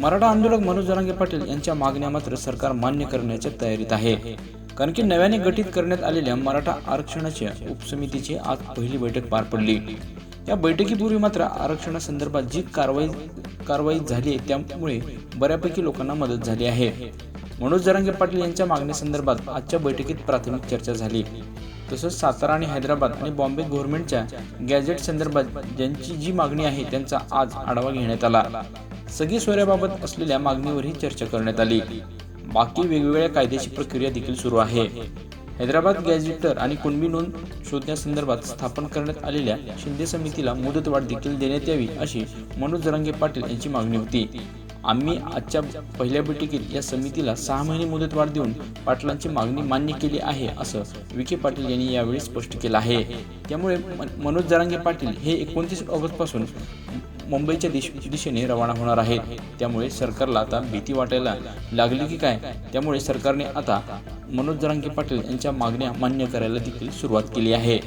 मराठा आंदोलक मनोज जरांगे पाटील यांच्या मागण्या मात्र सरकार मान्य करण्याच्या तयारीत आहे. कारण की नव्याने गठीत करण्यात आलेल्या मराठा आरक्षणाच्या उपसमितीची आज पहिली बैठक पार पडली. या बैठकीपूर्वी मात्र आरक्षणासंदर्भात जी कारवाई कारवाई झाली आहे त्यामुळे बऱ्यापैकी लोकांना मदत झाली आहे. मनोज जरांगे पाटील यांच्या मागणीसंदर्भात आजच्या बैठकीत प्राथमिक चर्चा झाली. तसंच सातारा आणि हैदराबाद आणि बॉम्बे गव्हर्नमेंटच्या गॅजेट संदर्भात ज्यांची जी मागणी आहे त्यांचा आज आढावा घेण्यात आला. सगळी सोयऱ्याबाबत असलेल्या मागणीवरही चर्चा करण्यात आली. बाकी वेगवेगळ्या कायदेशीर प्रक्रिया देखील सुरू आहे. हैदराबाद गॅजेटर आणि कुणबी नोंद शोधण्यासंदर्भात स्थापन करण्यात आलेल्या शिंदे समितीला मुदतवाढ देखील देण्यात यावी अशी मनोज जरांगे पाटील यांची मागणी होती. आम्ही आजच्या पहिल्या बैठकीत या समितीला सहा महिने मुदतवाढ देऊन पाटलांची मागणी मान्य केली आहे असं विखे पाटील यांनी यावेळी स्पष्ट केलं आहे. त्यामुळे मनोज जरांगे पाटील हे एकोणतीस ऑगस्टपासून मुंबईच्या दिश दिशेने रवाना होणार आहेत त्यामुळे सरकारला आता भीती वाटायला लागली की काय? त्यामुळे सरकारने आता मनोज जरांगे पाटील यांच्या मागण्या मान्य करायला देखील सुरुवात केली आहे.